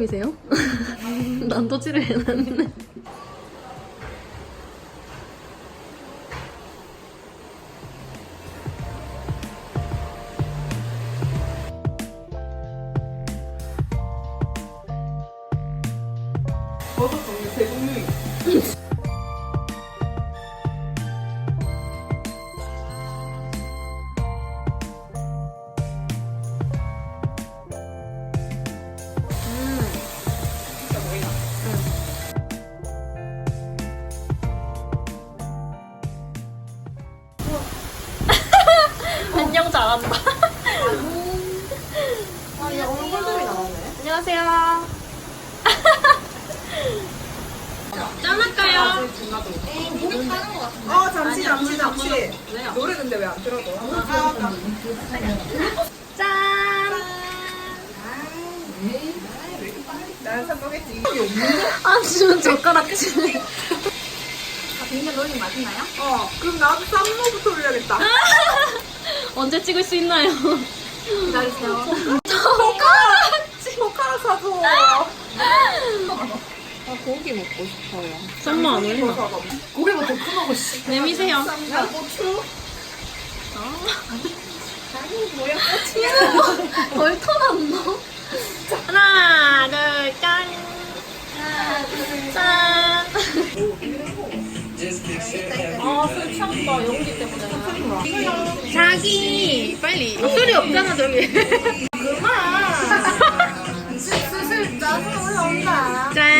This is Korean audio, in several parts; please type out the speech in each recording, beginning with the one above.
대장금이세요? 난도질을 해놨네. 얼굴들이 나오네. 안녕하세요. 짠할까요? 아 잠시 잠시 잠시. 노래 근데 왜 안 들어도? 아, 짠. 난 성공했지. 안 주면 젓가락질. 어, 그럼 나도 쌈무부터 올려야겠다. 언제 찍을 수 있나요? 기다리세요. 젓가락 사줘. 아, 고기 먹고 싶어요. 썸머 안 올리나? 고기가 더 크고 씨. 내미세요. 난 고추. 벌 터났노? 하나, 둘, 짠. 짠. 아, 술 취한다. 연기 때문에. 자기, 빨리. 술이 없잖아, 저기. 그만. 슬슬 짜증 올라온다. 짠.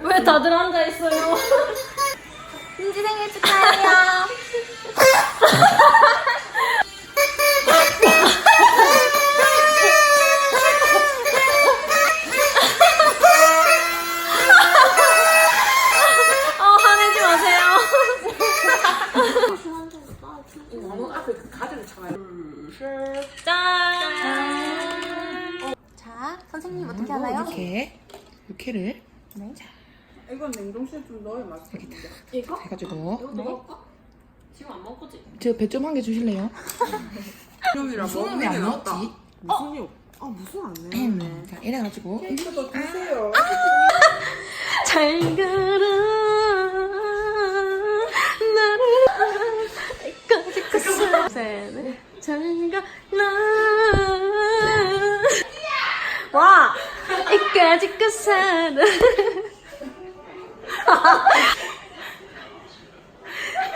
왜 다들 앉아 있어요? 민지 생일 축하해요. 어, 화내지 마세요. 앞에 그 짠. 자, 선생님 어떻게 하나요? 이렇게 육회를 이건 냉동실에 좀 넣어야 맛있겠는데. 해가지고 지금 안 먹고지? 저배좀 한 개 주실래요? 무슨 놈이 안 넣었지? 무슨 요? 아 무슨 안 내? 음, 자 이래가지고 케이크도 주세요. 잘 가라 나를 까지 끝을 셋넷 잘 가라 와 이까지 끝을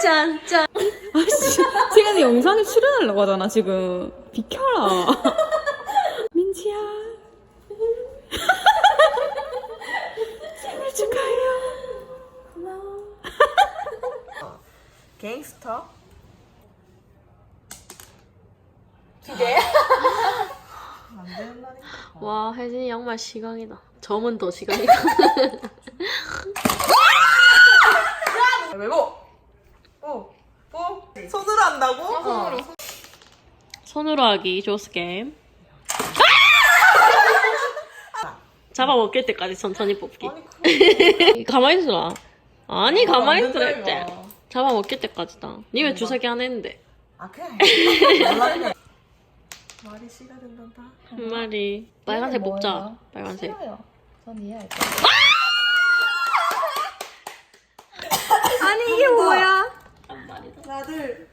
짠짠 아씨, 제가 영상에 출연하려고 하잖아, 지금. 비켜라. 민지야. 생일 축하해요. 갱스터. 와 혜진이 양말 시강이다. 점은 더 시강이다. 외고. 뽀. 뽀. 손으로 한다고? 손으로. 손으로 하기 조스 게임. 잡아먹힐 때까지 천천히 뽑기. 가만히 있어라. 아니 가만히 있어라 했지. 잡아먹힐 때까지다. 니왜 주사기 안 했는데? 아 그냥 해. 말이 씨가 된단다. 한 마리. 빨간색 먹자. 빨간색. 싫어요. 전 이해할 거. 아니 이게 뭐야? 나들.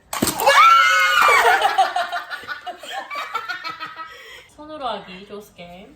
손으로 하기 조스 게임.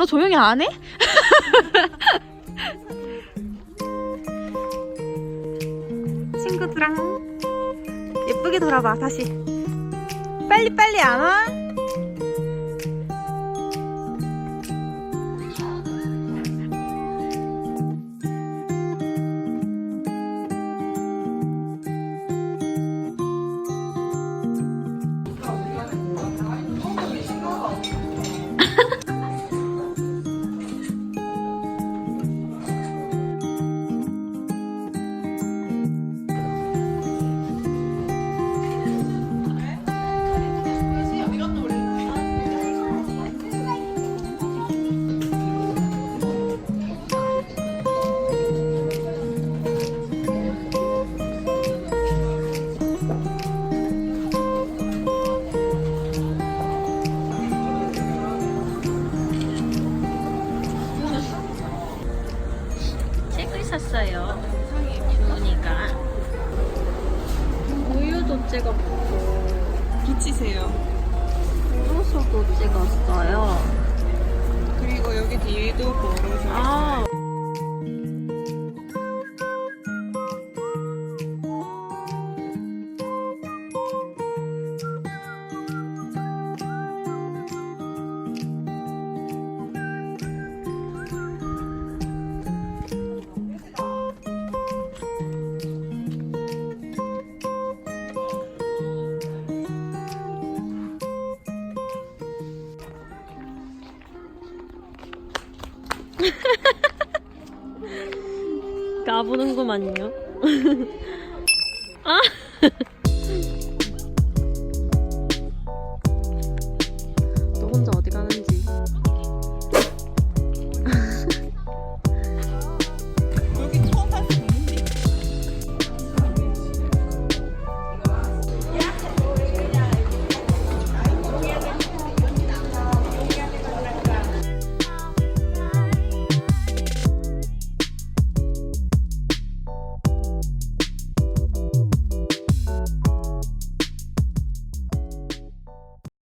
너 조용히 안 해? 친구들랑 예쁘게 돌아봐 다시 빨리 빨리 안 와? 까부는구만요. 아!